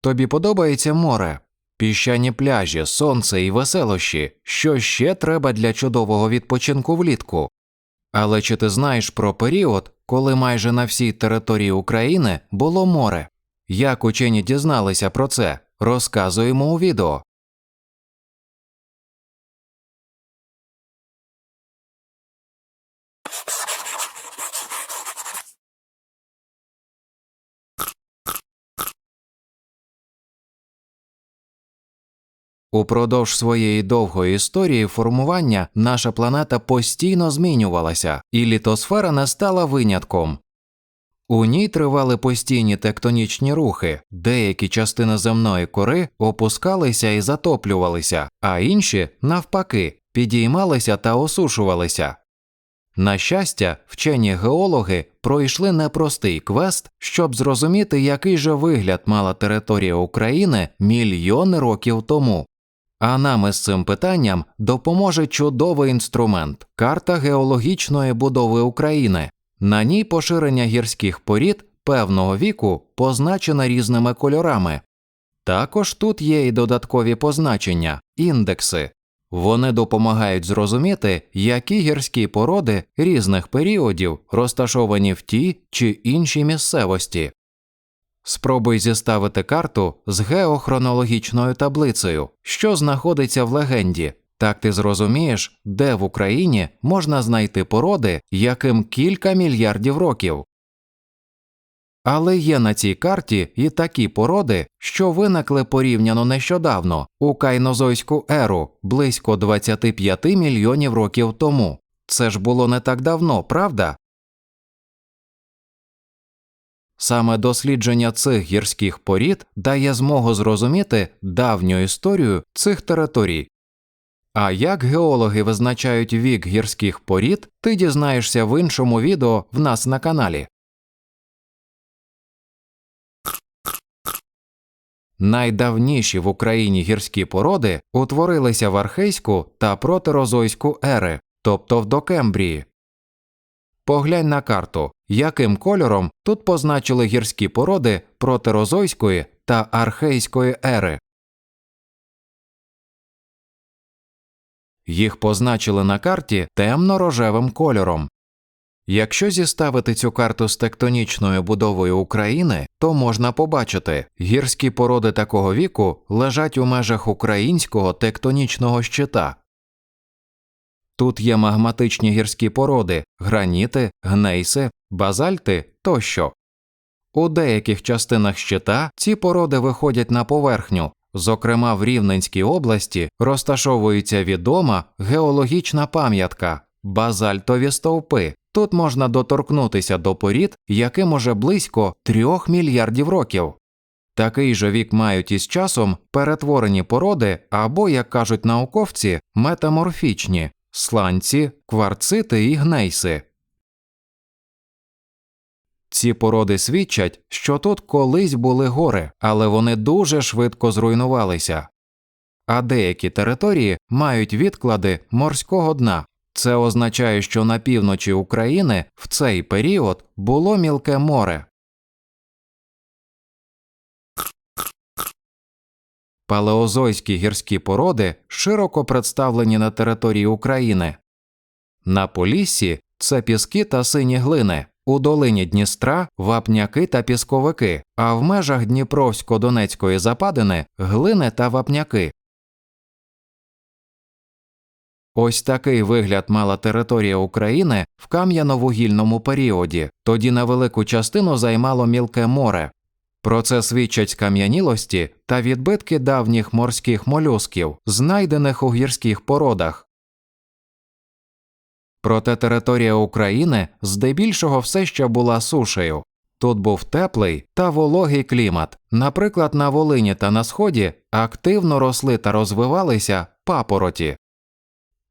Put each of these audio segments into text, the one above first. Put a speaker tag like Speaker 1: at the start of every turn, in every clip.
Speaker 1: Тобі подобається море, піщані пляжі, сонце і веселощі, що ще треба для чудового відпочинку влітку. Але чи ти знаєш про період, коли майже на всій території України було море? Як учені дізналися про це, розказуємо у відео. Упродовж своєї довгої історії формування наша планета постійно змінювалася, і літосфера не стала винятком. У ній тривали постійні тектонічні рухи, деякі частини земної кори опускалися і затоплювалися, а інші, навпаки, підіймалися та осушувалися. На щастя, вчені геологи пройшли непростий квест, щоб зрозуміти, який же вигляд мала територія України мільйони років тому. А нам із цим питанням допоможе чудовий інструмент карта геологічної будови України. На ній поширення гірських порід певного віку позначене різними кольорами. Також тут є і додаткові позначення індекси. Вони допомагають зрозуміти, які гірські породи різних періодів розташовані в тій чи іншій місцевості. Спробуй зіставити карту з геохронологічною таблицею, що знаходиться в легенді. Так ти зрозумієш, де в Україні можна знайти породи, яким кілька мільярдів років. Але є на цій карті і такі породи, що виникли порівняно нещодавно у кайнозойську еру близько 25 мільйонів років тому. Це ж було не так давно, правда? Саме дослідження цих гірських порід дає змогу зрозуміти давню історію цих територій. А як геологи визначають вік гірських порід, ти дізнаєшся в іншому відео в нас на каналі. Найдавніші в Україні гірські породи утворилися в архейську та протерозойську ери, тобто в докембрії. Поглянь на карту, яким кольором тут позначили гірські породи протерозойської та архейської ери. Їх позначили на карті темно-рожевим кольором. Якщо зіставити цю карту з тектонічною будовою України, то можна побачити, гірські породи такого віку лежать у межах українського тектонічного щита. Тут є магматичні гірські породи, граніти, гнейси, базальти тощо. У деяких частинах щита ці породи виходять на поверхню, зокрема в Рівненській області розташовується відома геологічна пам'ятка базальтові стовпи. Тут можна доторкнутися до порід, яким уже близько трьох мільярдів років. Такий же вік мають із часом перетворені породи або, як кажуть науковці, метаморфічні сланці, кварцити і гнейси. Ці породи свідчать, що тут колись були гори, але вони дуже швидко зруйнувалися. А деякі території мають відклади морського дна. Це означає, що на півночі України в цей період було мілке море. Палеозойські гірські породи широко представлені на території України. На Поліссі це піски та сині глини, у долині Дністра вапняки та пісковики, а в межах Дніпровсько-Донецької западини глини та вапняки. Ось такий вигляд мала територія України в кам'яно-вугільному періоді, тоді на велику частину займало мілке море. Про це свідчать скам'янілості та відбитки давніх морських молюсків, знайдених у гірських породах. Проте територія України здебільшого все ще була сушею. Тут був теплий та вологий клімат. Наприклад, на Волині та на Сході активно росли та розвивалися папороті.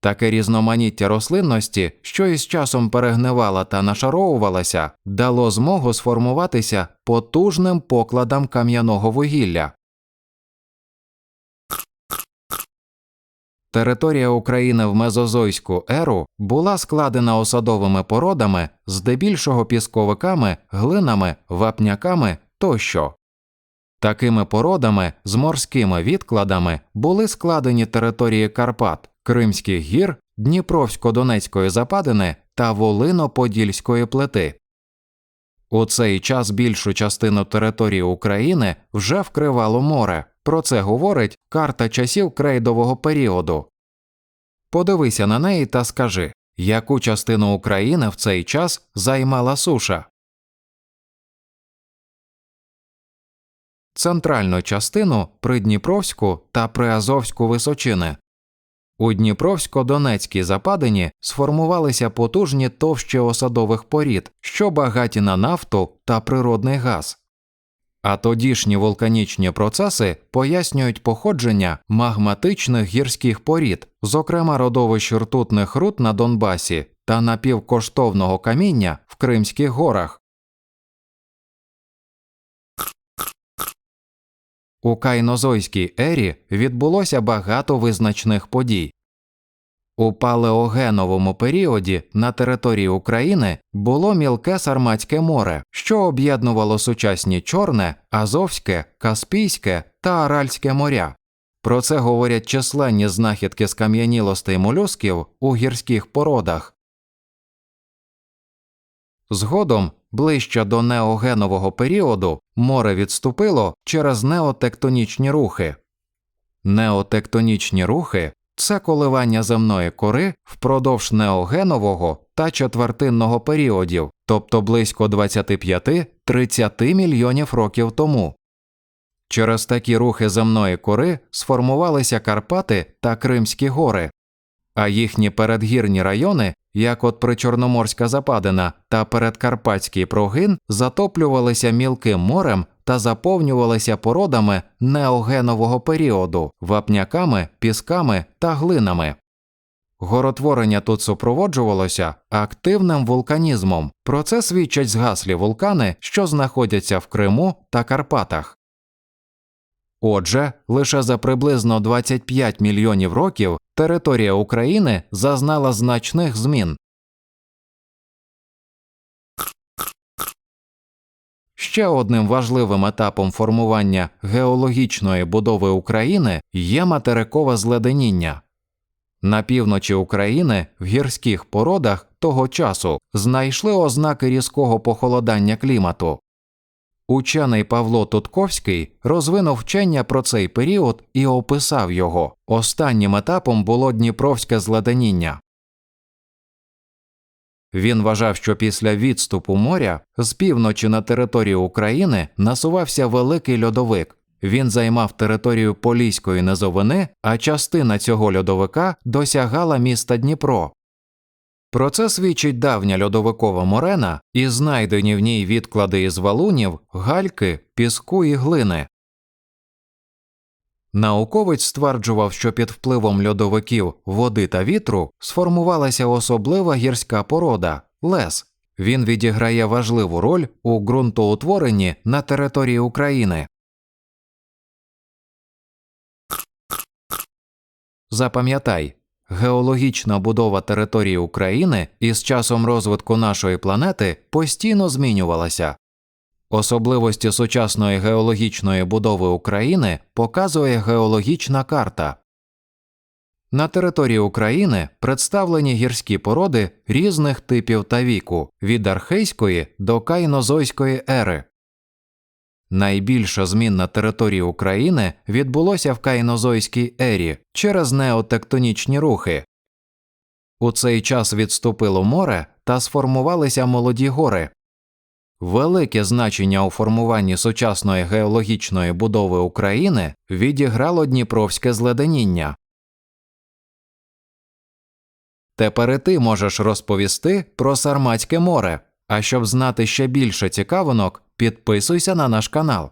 Speaker 1: Таке різноманіття рослинності, що із часом перегнивала та нашаровувалася, дало змогу сформуватися потужним покладам кам'яного вугілля. Територія України в Мезозойську еру була складена осадовими породами, здебільшого пісковиками, глинами, вапняками тощо. Такими породами з морськими відкладами були складені території Карпат, Кримських гір, Дніпровсько-Донецької западини та Волино-Подільської плити. У цей час більшу частину території України вже вкривало море. Про це говорить карта часів крейдового періоду. Подивися на неї та скажи, яку частину України в цей час займала суша. Центральну частину Придніпровську та Приазовську височини. У Дніпровсько-Донецькій западині сформувалися потужні товщі осадових порід, що багаті на нафту та природний газ. А тодішні вулканічні процеси пояснюють походження магматичних гірських порід, зокрема родовищ ртутних руд на Донбасі та напівкоштовного каміння в Кримських горах. У кайнозойській ері відбулося багато визначних подій. У палеогеновому періоді на території України було мілке Сарматське море, що об'єднувало сучасні Чорне, Азовське, Каспійське та Аральське моря. Про це говорять численні знахідки скам'янілостей молюсків у гірських породах. Згодом, ближче до неогенового періоду, море відступило через неотектонічні рухи. Неотектонічні рухи це коливання земної кори впродовж неогенового та четвертинного періодів, тобто близько 25-30 мільйонів років тому. Через такі рухи земної кори сформувалися Карпати та Кримські гори, а їхні передгірні райони, як от Причорноморська Западина та Передкарпатський прогин, затоплювалися мілким морем та заповнювалися породами неогенового періоду, вапняками, пісками та глинами. Горотворення тут супроводжувалося активним вулканізмом. Про це свідчать згаслі вулкани, що знаходяться в Криму та Карпатах. Отже, лише за приблизно 25 мільйонів років територія України зазнала значних змін. Ще одним важливим етапом формування геологічної будови України є материкове зледеніння. На півночі України в гірських породах того часу знайшли ознаки різкого похолодання клімату. Учений Павло Тутковський розвинув вчення про цей період і описав його. Останнім етапом було Дніпровське зледеніння. Він вважав, що після відступу моря з півночі на територію України насувався великий льодовик. Він займав територію Поліської низовини, а частина цього льодовика досягала міста Дніпро. Про це свідчить давня льодовикова морена і знайдені в ній відклади із валунів, гальки, піску і глини. Науковець стверджував, що під впливом льодовиків, води та вітру сформувалася особлива гірська порода лес. Він відіграє важливу роль у ґрунтоутворенні на території України. Запам'ятай, геологічна будова території України із часом розвитку нашої планети постійно змінювалася. Особливості сучасної геологічної будови України показує геологічна карта. На території України представлені гірські породи різних типів та віку від архейської до кайнозойської ери. Найбільша змін на території України відбулося в кайнозойській ері через неотектонічні рухи. У цей час відступило море та сформувалися молоді гори. Велике значення у формуванні сучасної геологічної будови України відіграло Дніпровське зледеніння. Тепер і ти можеш розповісти про Сарматське море. А щоб знати ще більше цікавинок, підписуйся на наш канал.